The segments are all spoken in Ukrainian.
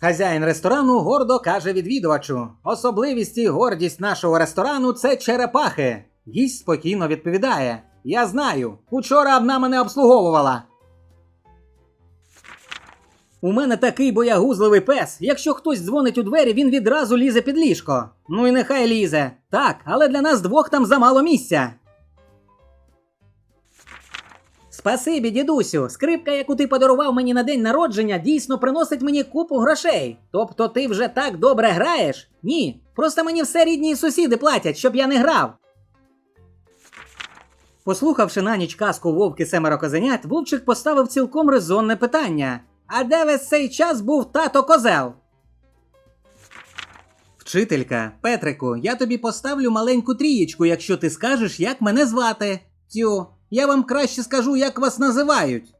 Хазяїн ресторану гордо каже відвідувачу: особливість і гордість нашого ресторану це черепахи. Гість спокійно відповідає: Я знаю, учора вона мене обслуговувала. У мене такий боягузливий пес. Якщо хтось дзвонить у двері, він відразу лізе під ліжко. Ну і нехай лізе. Так, але для нас двох там замало місця. Спасибі, дідусю. Скрипка, яку ти подарував мені на день народження, дійсно приносить мені купу грошей. Тобто ти вже так добре граєш? Ні. Просто мені все рідні сусіди платять, щоб я не грав. Послухавши на ніч казку вовки семеро козенят, вовчик поставив цілком резонне питання: А де весь цей час був тато козел? Вчителька, Петрику, я тобі поставлю маленьку трієчку, якщо ти скажеш, як мене звати. Тю, я вам краще скажу, як вас називають.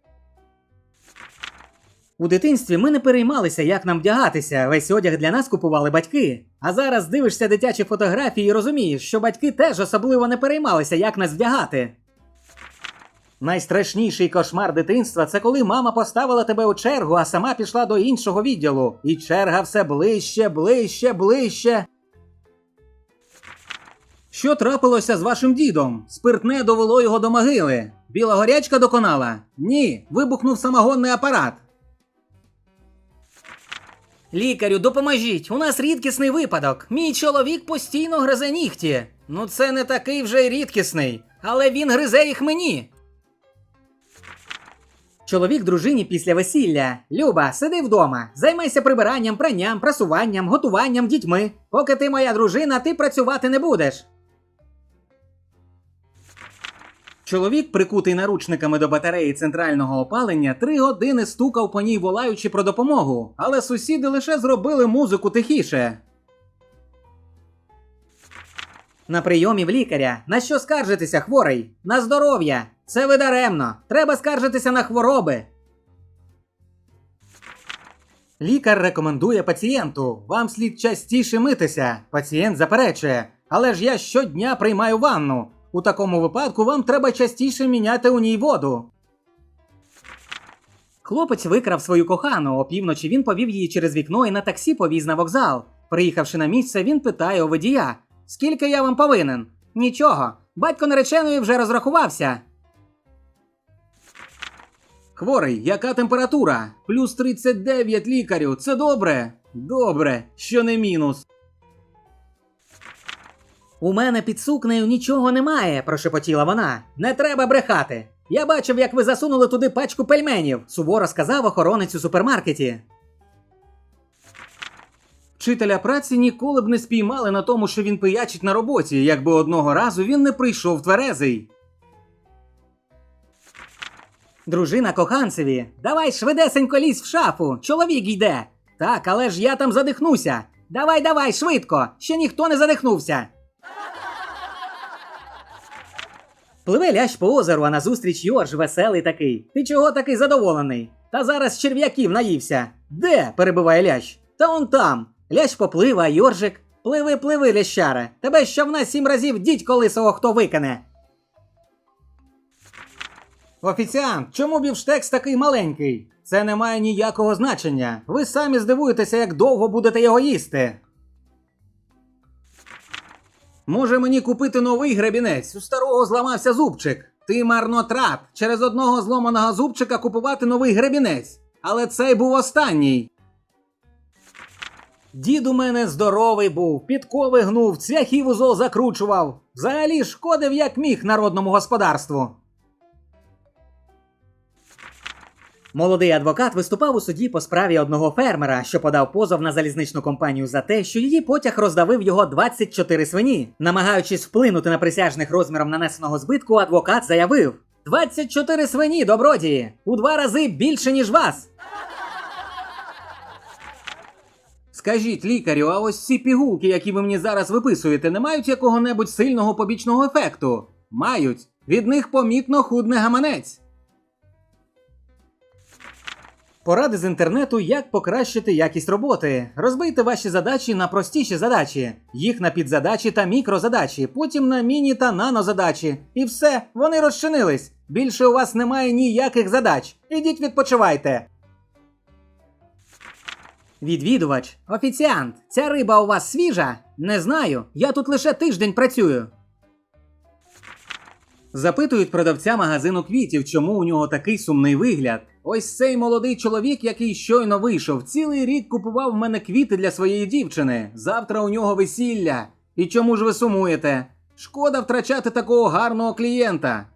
У дитинстві ми не переймалися, як нам вдягатися. Весь одяг для нас купували батьки. А зараз дивишся дитячі фотографії і розумієш, що батьки теж особливо не переймалися, як нас вдягати. Найстрашніший кошмар дитинства це коли мама поставила тебе у чергу, а сама пішла до іншого відділу. І черга все ближче, ближче, ближче. Що трапилося з вашим дідом? Спиртне довело його до могили. Біла горячка доконала? Ні, вибухнув самогонний апарат. Лікарю, допоможіть! У нас рідкісний випадок. Мій чоловік постійно гризе нігті. Ну, це не такий вже й рідкісний, але він гризе їх мені. Чоловік дружині після весілля. Люба, сиди вдома, займайся прибиранням, пранням, прасуванням, готуванням, дітьми. Поки ти моя дружина, ти працювати не будеш. Чоловік, прикутий наручниками до батареї центрального опалення, три години стукав по ній, волаючи про допомогу, але сусіди лише зробили музику тихіше. На прийомі в лікаря. На що скаржитися, хворий? На здоров'я. Це ви даремно. Треба скаржитися на хвороби. Лікар рекомендує пацієнту. Вам слід частіше митися. Пацієнт заперечує. Але ж я щодня приймаю ванну. У такому випадку вам треба частіше міняти у ній воду. Хлопець викрав свою кохану. Опівночі він повів її через вікно і на таксі повіз на вокзал. Приїхавши на місце, він питає у водія: Скільки я вам повинен? Нічого. Батько нареченої вже розрахувався. Хворий, яка температура? Плюс 39 лікарю. Це добре? Добре, що не мінус. У мене під сукнею нічого немає, прошепотіла вона. Не треба брехати. Я бачив, як ви засунули туди пачку пельменів, суворо сказав охоронець у супермаркеті. Вчителя праці ніколи б не спіймали на тому, що він пиячить на роботі, якби одного разу він не прийшов тверезий. Дружина коханцеві, давай швидесенько лізь в шафу, чоловік йде. Так, але ж я там задихнуся. Давай, давай, швидко, ще ніхто не задихнувся. Пливе лящ по озеру, а назустріч Йорж веселий такий. Ти чого такий задоволений? Та зараз черв'яків наївся. Де? перебиває лящ. Та он там. Лящ поплив, а Йоржик. Пливи, пливи, лящаре. Тебе щовна сім разів дідько лисого хто викине. Офіціант, чому бівштекс такий маленький? Це не має ніякого значення. Ви самі здивуєтеся, як довго будете його їсти. Може мені купити новий гребінець? У старого зламався зубчик. Ти марнотрат. Через одного зломаного зубчика купувати новий гребінець. Але цей був останній. Дід у мене здоровий був, підкови гнув, цвяхів узол закручував. Взагалі шкодив як міг народному господарству. Молодий адвокат виступав у суді по справі одного фермера, що подав позов на залізничну компанію за те, що її потяг роздавив його 24 свині. Намагаючись вплинути на присяжних розміром нанесеного збитку, адвокат заявив: 24 свині, добродії! У два рази більше, ніж вас. Скажіть лікарю, а ось ці пігулки, які ви мені зараз виписуєте, не мають якого-небудь сильного побічного ефекту? Мають. Від них помітно худне гаманець. Поради з інтернету, як покращити якість роботи. Розбийте ваші задачі на простіші задачі, їх на підзадачі та мікрозадачі, потім на міні та нанозадачі. І все, вони розчинились. Більше у вас немає ніяких задач. Ідіть відпочивайте. Відвідувач, офіціант, ця риба у вас свіжа? Не знаю. Я тут лише тиждень працюю. Запитують продавця магазину квітів, чому у нього такий сумний вигляд. Ось цей молодий чоловік, який щойно вийшов, цілий рік купував в мене квіти для своєї дівчини. Завтра у нього весілля. І чому ж ви сумуєте? Шкода втрачати такого гарного клієнта.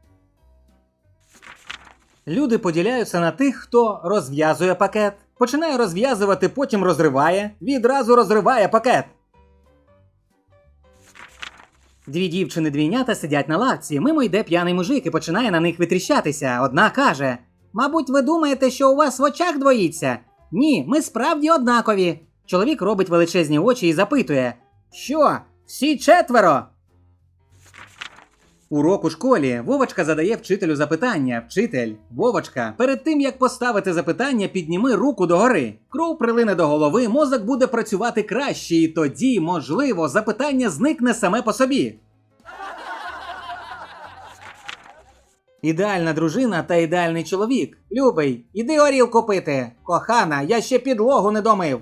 Люди поділяються на тих, хто розв'язує пакет, починає розв'язувати, потім розриває, відразу розриває пакет. Дві дівчини двійнята сидять на лавці. Мимо йде п'яний мужик і починає на них витріщатися. Одна каже: Мабуть, ви думаєте, що у вас в очах двоїться? Ні, ми справді однакові. Чоловік робить величезні очі і запитує: Що? Всі четверо? Урок у школі Вовочка задає вчителю запитання. Вчитель, Вовочка, перед тим як поставити запитання, підніми руку догори. Кров прилине до голови, мозок буде працювати краще, і тоді, можливо, запитання зникне саме по собі. Ідеальна дружина та ідеальний чоловік. Любий, іди горілку пити. Кохана, я ще підлогу не домив.